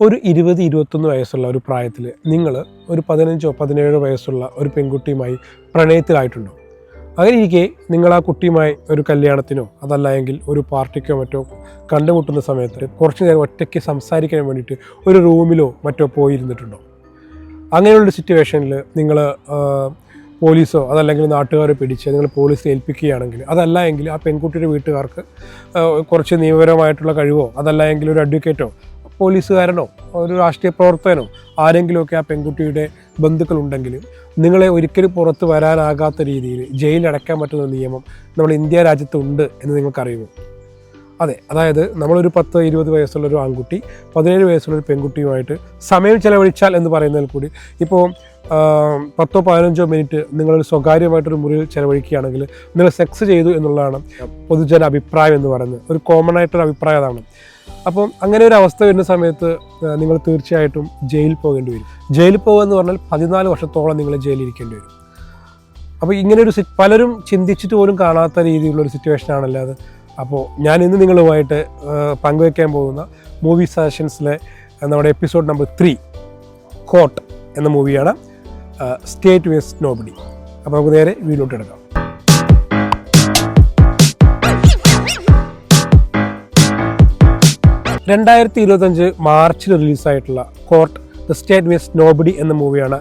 ഒരു ഇരുപത് ഇരുപത്തൊന്ന് വയസ്സുള്ള ഒരു പ്രായത്തിൽ നിങ്ങൾ ഒരു പതിനഞ്ചോ പതിനേഴോ വയസ്സുള്ള ഒരു പെൺകുട്ടിയുമായി പ്രണയത്തിലായിട്ടുണ്ടോ? അങ്ങനെ ഇരിക്കെ നിങ്ങൾ ആ കുട്ടിയുമായി ഒരു കല്യാണത്തിനോ അതല്ല എങ്കിൽ ഒരു പാർട്ടിക്കോ മറ്റോ കണ്ടുമുട്ടുന്ന സമയത്ത് കുറച്ച് നേരം ഒറ്റയ്ക്ക് സംസാരിക്കാൻ വേണ്ടിയിട്ട് ഒരു റൂമിലോ മറ്റോ പോയിരുന്നിട്ടുണ്ടോ? അങ്ങനെയുള്ള സിറ്റുവേഷനിൽ നിങ്ങൾ പോലീസോ അതല്ലെങ്കിൽ നാട്ടുകാരെ പിടിച്ച് നിങ്ങൾ പോലീസിൽ ഏൽപ്പിക്കുകയാണെങ്കിൽ അതല്ല എങ്കിൽ ആ പെൺകുട്ടിയുടെ വീട്ടുകാർക്ക് കുറച്ച് നിയമപരമായിട്ടുള്ള കഴിവോ അതല്ല എങ്കിൽ ഒരു അഡ്വക്കേറ്റോ പോലീസുകാരനോ ഒരു രാഷ്ട്രീയ പ്രവർത്തകനോ ആരെങ്കിലുമൊക്കെ ആ പെൺകുട്ടിയുടെ ബന്ധുക്കളുണ്ടെങ്കിൽ നിങ്ങളെ ഒരിക്കലും പുറത്ത് വരാനാകാത്ത രീതിയിൽ ജയിലിൽ അടയ്ക്കാൻ പറ്റുന്ന നിയമം നമ്മൾ ഇന്ത്യ രാജ്യത്തുണ്ട് എന്ന് നിങ്ങൾക്കറിയുമോ? അതെ അതായത് നമ്മളൊരു പത്ത് ഇരുപത് വയസ്സുള്ള ഒരു ആൺകുട്ടി പതിനേഴ് വയസ്സുള്ള ഒരു പെൺകുട്ടിയുമായിട്ട് സമയം ചെലവഴിച്ചാൽ എന്ന് പറയുന്നതിൽ കൂടി ഇപ്പോൾ പത്തോ പതിനഞ്ചോ മിനിറ്റ് നിങ്ങളൊരു സ്വകാര്യമായിട്ടൊരു മുറിയിൽ ചെലവഴിക്കുകയാണെങ്കിൽ നിങ്ങൾ സെക്സ് ചെയ്തു എന്നുള്ളതാണ് പൊതുജന അഭിപ്രായം എന്ന് പറയുന്നത്. ഒരു കോമൺ ആയിട്ടൊരു അഭിപ്രായം അതാണ്. അപ്പം അങ്ങനെ ഒരു അവസ്ഥ വരുന്ന സമയത്ത് നിങ്ങൾ തീർച്ചയായിട്ടും ജയിലിൽ പോകേണ്ടി വരും. ജയിലിൽ പോകുക എന്ന് പറഞ്ഞാൽ പതിനാല് വർഷത്തോളം നിങ്ങൾ ജയിലിൽ ഇരിക്കേണ്ടി വരും. അപ്പോൾ ഇങ്ങനെ ഒരു പലരും ചിന്തിച്ചിട്ട് പോലും കാണാത്ത രീതിയിലുള്ള ഒരു സിറ്റുവേഷൻ ആണല്ലാതെ അത്. അപ്പോൾ ഞാൻ ഇന്ന് നിങ്ങളുമായിട്ട് പങ്കുവയ്ക്കാൻ പോകുന്ന മൂവി സജഷൻസിലെ നമ്മുടെ എപ്പിസോഡ് നമ്പർ ത്രീ കോട്ട് എന്ന മൂവിയാണ് സ്റ്റേറ്റ് വേസ്റ്റ് നോബഡി അപ്പോൾ നമുക്ക് നേരെ വീട്ടിലോട്ട് എടുക്കാം. രണ്ടായിരത്തി ഇരുപത്തഞ്ച് മാർച്ചിൽ റിലീസായിട്ടുള്ള കോർട്ട് ദ സ്റ്റേറ്റ് വേസ്റ്റ് നോബഡി എന്ന മൂവിയാണ്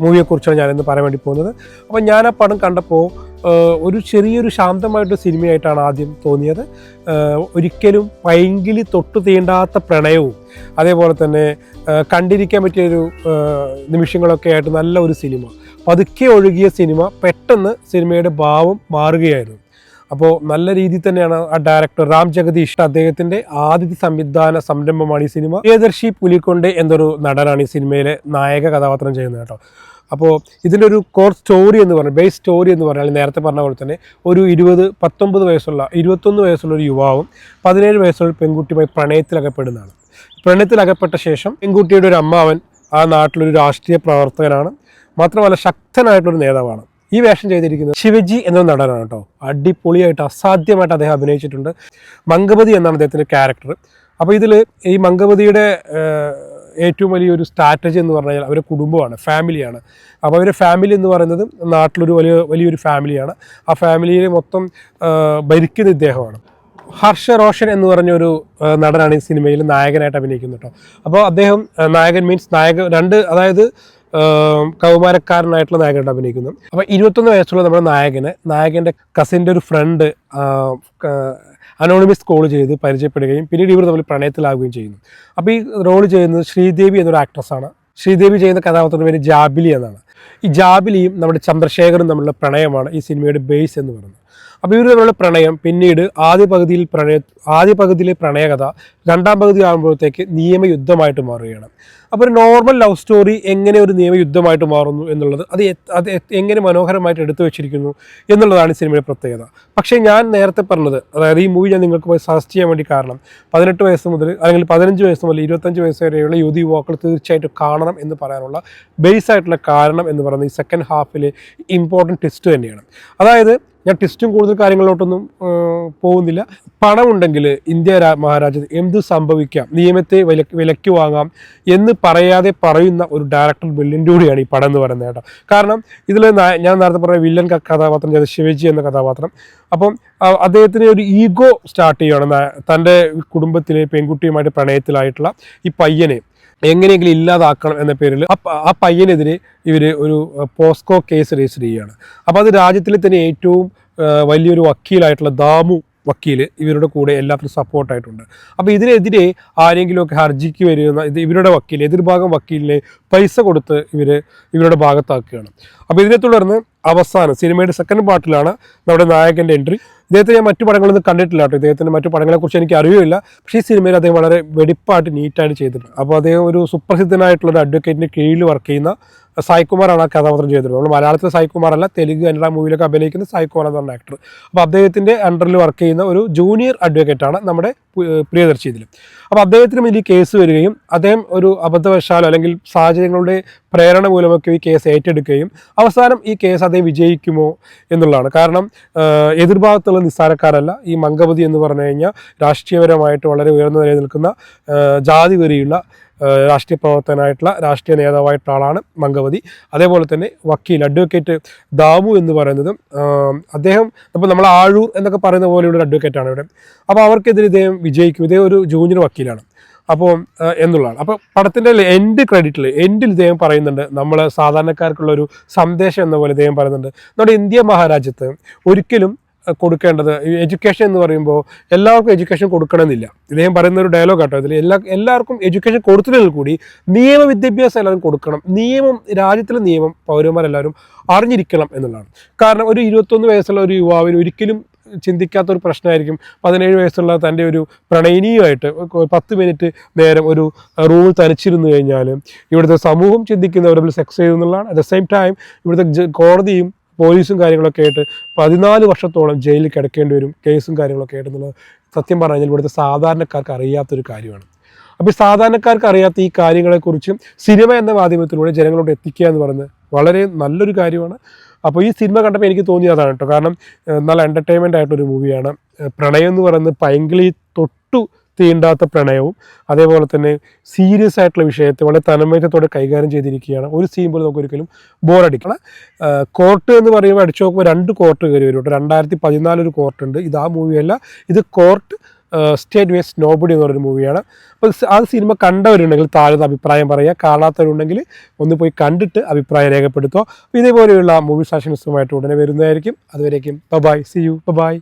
മൂവിയെക്കുറിച്ചാണ് ഞാനിന്ന് പറയാൻ വേണ്ടി പോകുന്നത്. അപ്പോൾ ഞാൻ ആ പടം കണ്ടപ്പോൾ ഒരു ചെറിയൊരു ശാന്തമായിട്ട് സിനിമയായിട്ടാണ് ആദ്യം തോന്നിയത്. ഒരിക്കലും പൈങ്കിളി തൊട്ടു തീണ്ടാത്ത പ്രണയവും അതേപോലെ തന്നെ കണ്ടിരിക്കാൻ പറ്റിയൊരു നിമിഷങ്ങളൊക്കെ ആയിട്ട് നല്ല ഒരു സിനിമ. പതുക്കെ ഒഴുകിയ സിനിമ പെട്ടെന്ന് സിനിമയുടെ ഭാവം മാറുകയായിരുന്നു. അപ്പോൾ നല്ല രീതിയിൽ തന്നെയാണ് ആ ഡയറക്ടർ രാം ജഗദീഷ് അദ്ദേഹത്തിന്റെ ആദ്യത്തെ സംവിധാന സംരംഭമാണ് ഈ സിനിമ. പ്രിയദർശി പുലിക്കൊണ്ട് എന്നൊരു നടനാണ് ഈ സിനിമയിലെ നായക കഥാപാത്രം ചെയ്യുന്നത് കേട്ടോ. അപ്പോൾ ഇതിന്റെ ഒരു കോർ സ്റ്റോറി എന്ന് പറഞ്ഞാൽ ബേസ് സ്റ്റോറി എന്ന് പറഞ്ഞാൽ നേരത്തെ പറഞ്ഞ പോലെ തന്നെ ഒരു ഇരുപത് പത്തൊമ്പത് വയസ്സുള്ള ഇരുപത്തൊന്ന് വയസ്സുള്ള ഒരു യുവാവും പതിനേഴ് വയസ്സുള്ള പെൺകുട്ടിയുമായി പ്രണയത്തിലകപ്പെടുന്നതാണ്. പ്രണയത്തിലകപ്പെട്ട ശേഷം പെൺകുട്ടിയുടെ ഒരു അമ്മാവൻ ആ നാട്ടിലൊരു രാഷ്ട്രീയ പ്രവർത്തകനാണ് മാത്രമല്ല ശക്തനായിട്ടുള്ളൊരു നേതാവാണ്. ഈ വേഷം ചെയ്തിരിക്കുന്നത് ശിവജി എന്ന നടനാണ് കേട്ടോ. അടിപൊളിയായിട്ട് അസാധ്യമായിട്ട് അദ്ദേഹം അഭിനയിച്ചിട്ടുണ്ട്. മംഗപതി എന്നാണ് അദ്ദേഹത്തിന്റെ ക്യാരക്ടർ അപ്പോൾ ഇതിൽ ഈ മംഗപതിയുടെ ഏറ്റവും വലിയൊരു സ്ട്രാറ്റജി എന്ന് പറഞ്ഞു കഴിഞ്ഞാൽ അവരുടെ കുടുംബമാണ് ഫാമിലിയാണ് അപ്പോൾ അവരുടെ ഫാമിലി എന്ന് പറയുന്നത് നാട്ടിലൊരു വലിയ വലിയൊരു ഫാമിലിയാണ് ആ ഫാമിലിയിൽ മൊത്തം ഭരിക്കുന്ന ഇദ്ദേഹമാണ്. ഹർഷ റോഷൻ എന്ന് പറഞ്ഞൊരു നടനാണ് ഈ സിനിമയിൽ നായകനായിട്ട് അഭിനയിക്കുന്നത് കേട്ടോ. അപ്പോൾ അദ്ദേഹം നായകൻ മീൻസ് നായകൻ രണ്ട് അതായത് കൗമാരക്കാരനായിട്ടുള്ള നായകനായിട്ട് അഭിനയിക്കുന്നു. അപ്പോൾ ഇരുപത്തൊന്ന് വയസ്സുള്ള നമ്മുടെ നായകന് നായകന്റെ കസിന്റെ ഒരു ഫ്രണ്ട് അനോണിമസ് കോൾ ചെയ്ത് പരിചയപ്പെടുകയും പിന്നീട് ഇവർ തമ്മിൽ പ്രണയത്തിലാവുകയും ചെയ്യുന്നു. അപ്പോൾ ഈ റോൾ ചെയ്യുന്നത് ശ്രീദേവി എന്നൊരു ആക്ട്രസ്സാണ് ശ്രീദേവി ചെയ്യുന്ന കഥാപാത്രത്തിന്റെ പേര് ജാബിലി എന്നാണ്. ഈ ജാബിലിയും നമ്മുടെ ചന്ദ്രശേഖറും തമ്മിലുള്ള പ്രണയമാണ് ഈ സിനിമയുടെ ബേസ് എന്ന് പറയുന്നത്. അപ്പോൾ ഇവർ തമ്മിലുള്ള പ്രണയം പിന്നീട് ആദ്യ പകുതിയിൽ പ്രണയ ആദ്യ പകുതിയിലെ പ്രണയകഥ രണ്ടാം പകുതി ആകുമ്പോഴത്തേക്ക് നിയമയുദ്ധമായിട്ട് മാറുകയാണ്. അപ്പോൾ ഒരു നോർമൽ ലവ് സ്റ്റോറി എങ്ങനെ ഒരു നിയമയുദ്ധമായിട്ട് മാറുന്നു എന്നുള്ളത് അത് അത് എങ്ങനെ മനോഹരമായിട്ട് എടുത്തു വെച്ചിരിക്കുന്നു എന്നുള്ളതാണ് ഈ സിനിമയുടെ പ്രത്യേകത. പക്ഷേ ഞാൻ നേരത്തെ പറഞ്ഞത് അതായത് ഈ മൂവി ഞാൻ നിങ്ങൾക്ക് പോയി സജസ്റ്റ് ചെയ്യാൻ വേണ്ടി കാരണം പതിനെട്ട് വയസ്സ് മുതൽ അല്ലെങ്കിൽ പതിനഞ്ച് വയസ്സ് മുതൽ ഇരുപത്തഞ്ച് വയസ്സ് വരെയുള്ള യുവതി യുവാക്കൾ തീർച്ചയായിട്ടും കാണണം എന്ന് പറയാനുള്ള ബേസ് ആയിട്ടുള്ള കാരണം എന്ന് പറയുന്നത് ഈ സെക്കൻഡ് ഹാഫിലെ ഇമ്പോർട്ടന്റ് ട്വിസ്റ്റ് തന്നെയാണ്. അതായത് ഞാൻ ട്വിസ്റ്റും കൂടുതൽ കാര്യങ്ങളിലോട്ടൊന്നും പോകുന്നില്ല. പണമുണ്ടെങ്കിൽ ഇന്ത്യ മഹാരാജ്യത്ത് എന്ത് സംഭവിക്കാം? നിയമത്തെ വില വിലക്ക് വാങ്ങാം എന്ന് പറയാതെ പറയുന്ന ഒരു ഡയറക്ടർ വില്ലന്റെ കൂടിയാണ് ഈ പടം എന്ന് പറയുന്നത് കേട്ടോ. കാരണം ഇതിൽ ഞാൻ നേരത്തെ പറഞ്ഞ വില്ലൻ കഥാപാത്രം ചെയ്ത ശിവജി എന്ന കഥാപാത്രം. അപ്പം അദ്ദേഹത്തിന് ഒരു ഈഗോ സ്റ്റാർട്ട് ചെയ്യുകയാണ് തന്റെ കുടുംബത്തിലെ പെൺകുട്ടിയുമായിട്ട് പ്രണയത്തിലായിട്ടുള്ള ഈ പയ്യനെ. എങ്ങനെയെങ്കിലും ഇല്ലാതാക്കണം എന്ന പേരിൽ ആ പയ്യനെതിരെ ഇവർ ഒരു പോസ്കോ കേസ് രജിസ്റ്റർ ചെയ്യുകയാണ്. അപ്പോൾ അത് രാജ്യത്തിലെ തന്നെ ഏറ്റവും വലിയൊരു വക്കീലായിട്ടുള്ള ദാമു വക്കീൽ ഇവരുടെ കൂടെ എല്ലാത്തിനും സപ്പോർട്ടായിട്ടുണ്ട്. അപ്പോൾ ഇതിനെതിരെ ആരെങ്കിലുമൊക്കെ ഹർജിക്ക് വരുന്ന ഇത് ഇവരുടെ വക്കീൽ എതിർഭാഗം വക്കീലിനെ പൈസ കൊടുത്ത് ഇവർ ഇവരുടെ ഭാഗത്താക്കുകയാണ്. അപ്പോൾ ഇതിനെ തുടർന്ന് അവസാനം സിനിമയുടെ സെക്കൻഡ് പാർട്ടിലാണ് നമ്മുടെ നായകന്റെ എൻട്രി ഇദ്ദേഹത്തെ ഞാൻ മറ്റു പടങ്ങളൊന്നും കണ്ടിട്ടില്ല കേട്ടോ. ഇദ്ദേഹത്തിന്റെ മറ്റു പടങ്ങളെക്കുറിച്ച് എനിക്ക് അറിയില്ല പക്ഷേ ഈ സിനിമയിൽ അദ്ദേഹം വളരെ വെടിപ്പായിട്ട് നീറ്റായിട്ട് ചെയ്തിട്ടുണ്ട്. അപ്പോൾ അദ്ദേഹം ഒരു സുപ്രസിദ്ധനായിട്ടുള്ള ഒരു അഡ്വക്കേറ്റിന്റെ കീഴിൽ വർക്ക് ചെയ്യുന്ന സായികുമാറാണ് ആ കഥാപാത്രം ചെയ്തിട്ടുള്ളത്. നമ്മൾ മലയാളത്തിലെ സായികുമാറല്ല തെലുങ്ക് കന്നഡ മൂവിയിലൊക്കെ അഭിനയിക്കുന്ന സായികുമാർ എന്ന് പറഞ്ഞ ആക്ടർ അപ്പോൾ അദ്ദേഹത്തിന്റെ അണ്ടറിൽ വർക്ക് ചെയ്യുന്ന ഒരു ജൂനിയർ അഡ്വക്കേറ്റാണ് നമ്മുടെ പ്രിയദർശി ഇതിൽ അപ്പോൾ അദ്ദേഹത്തിന് മുന്നിൽ കേസ് വരികയും അദ്ദേഹം ഒരു അബദ്ധവശാലോ അല്ലെങ്കിൽ സാഹചര്യങ്ങളുടെ പ്രേരണ മൂലമൊക്കെ ഈ കേസ് ഏറ്റെടുക്കുകയും അവസാനം ഈ കേസ് അദ്ദേഹം വിജയിക്കുമോ എന്നുള്ളതാണ്. കാരണം എതിർഭാഗത്തുള്ള നിസ്സാരക്കാരല്ല. ഈ മംഗപതി എന്ന് പറഞ്ഞു കഴിഞ്ഞാൽ രാഷ്ട്രീയപരമായിട്ട് വളരെ ഉയർന്ന നിലയിൽ നിൽക്കുന്ന ജാതി വരിയുള്ള രാഷ്ട്രീയ പ്രവർത്തകനായിട്ടുള്ള രാഷ്ട്രീയ നേതാവായിട്ടുള്ള ആളാണ് മംഗവതി. അതേപോലെ തന്നെ വക്കീൽ അഡ്വക്കേറ്റ് ദാമു എന്ന് പറയുന്നതും അദ്ദേഹം ഇപ്പോൾ നമ്മൾ ആഴൂർ എന്നൊക്കെ പറയുന്ന പോലെയുള്ള ഒരു അഡ്വക്കേറ്റാണ് ഇവിടെ അപ്പോൾ അവർക്കെതിരെ ഇദ്ദേഹം വിജയിക്കും. ഇദ്ദേഹം ഒരു ജൂനിയർ വക്കീലാണ്. അപ്പോൾ എന്നുള്ളതാണ്. അപ്പോൾ പടത്തിന്റെ എൻഡ് ക്രെഡിറ്റിൽ എൻഡിൽ ഇദ്ദേഹം പറയുന്നുണ്ട് നമ്മൾ സാധാരണക്കാർക്കുള്ള ഒരു സന്ദേശം എന്ന പോലെ ഇദ്ദേഹം പറയുന്നുണ്ട്. നമ്മുടെ ഇന്ത്യ മഹാരാജ്യത്ത് ഒരിക്കലും കൊടുക്കേണ്ടത്. എഡ്യൂക്കേഷൻ എന്ന് പറയുമ്പോൾ എല്ലാവർക്കും എഡ്യൂക്കേഷൻ കൊടുക്കണമെന്നില്ല. ഇദ്ദേഹം പറയുന്ന ഒരു ഡയലോഗ് കേട്ടോ. ഇതിൽ എല്ലാ എല്ലാവർക്കും എഡ്യൂക്കേഷൻ കൊടുത്തില്ലെങ്കിൽ കൂടി നിയമ വിദ്യാഭ്യാസം എല്ലാവരും കൊടുക്കണം. നിയമം രാജ്യത്തിലെ നിയമം പൗരന്മാരെല്ലാവരും അറിഞ്ഞിരിക്കണം എന്നുള്ളതാണ്. കാരണം ഒരു ഇരുപത്തൊന്ന് വയസ്സുള്ള ഒരു യുവാവിന് ഒരിക്കലും ചിന്തിക്കാത്ത ഒരു പ്രശ്നമായിരിക്കും. പതിനേഴ് വയസ്സുള്ള തന്റെ ഒരു പ്രണയിനിയുമായിട്ട് പത്ത് മിനിറ്റ് നേരം ഒരു റൂമിൽ തനിച്ചിരുന്നു കഴിഞ്ഞാൽ ഇവിടുത്തെ സമൂഹം ചിന്തിക്കുന്നവർ സെക്സ് ചെയ്തു എന്നുള്ളതാണ്. അറ്റ് ദ സെയിം ടൈം ഇവിടുത്തെ കോടതിയും പോലീസും കാര്യങ്ങളൊക്കെ ആയിട്ട് പതിനാല് വർഷത്തോളം ജയിലിൽ കിടക്കേണ്ടി വരും കേസും കാര്യങ്ങളൊക്കെ ആയിട്ട് സത്യം പറഞ്ഞു കഴിഞ്ഞാൽ ഇവിടുത്തെ സാധാരണക്കാർക്ക് അറിയാത്തൊരു കാര്യമാണ്. അപ്പോൾ ഈ സാധാരണക്കാർക്ക് അറിയാത്ത ഈ കാര്യങ്ങളെക്കുറിച്ച് സിനിമ എന്ന മാധ്യമത്തിലൂടെ ജനങ്ങളോട് എത്തിക്കുക എന്ന് പറയുന്നത് വളരെ നല്ലൊരു കാര്യമാണ്. അപ്പോൾ ഈ സിനിമ കണ്ടപ്പോൾ എനിക്ക് തോന്നിയത് അതാണ് കേട്ടോ. കാരണം നല്ല എന്റർടൈൻമെന്റ് ആയിട്ടൊരു മൂവിയാണ് പ്രണയം എന്ന് പറയുന്നത് പൈങ്കിളി തൊട്ടു തീണ്ടാത്ത പ്രണയവും അതേപോലെ തന്നെ സീരിയസ് ആയിട്ടുള്ള വിഷയത്തെ വളരെ തന്മയത്തോടെ കൈകാര്യം ചെയ്തിരിക്കുകയാണ്. ഒരു സീൻ പോലും നമുക്ക് ഒരിക്കലും ബോറടിക്കണം കോർട്ട് എന്ന് പറയുമ്പോൾ അടിച്ചു നോക്കുമ്പോൾ രണ്ട് കോർട്ട് കയറി വരും രണ്ടായിരത്തി പതിനാലൊരു കോർട്ട് ഉണ്ട്. ഇത് ആ മൂവിയല്ല ഇത് കോർട്ട് സ്റ്റേറ്റ് വേസ്റ്റ് നോബഡി എന്ന് പറയുന്ന മൂവിയാണ് അപ്പോൾ ആ സിനിമ കണ്ടവരുണ്ടെങ്കിൽ താഴെ അഭിപ്രായം പറയുക. കാണാത്തവരുണ്ടെങ്കിൽ ഒന്ന് പോയി കണ്ടിട്ട് അഭിപ്രായം രേഖപ്പെടുത്തുക. ഇതേപോലെയുള്ള മൂവി സെഷൻസുമായിട്ട് ഉടനെ വരുന്നതായിരിക്കും. അതുവരേക്കും ബൈ സി യു ബൈ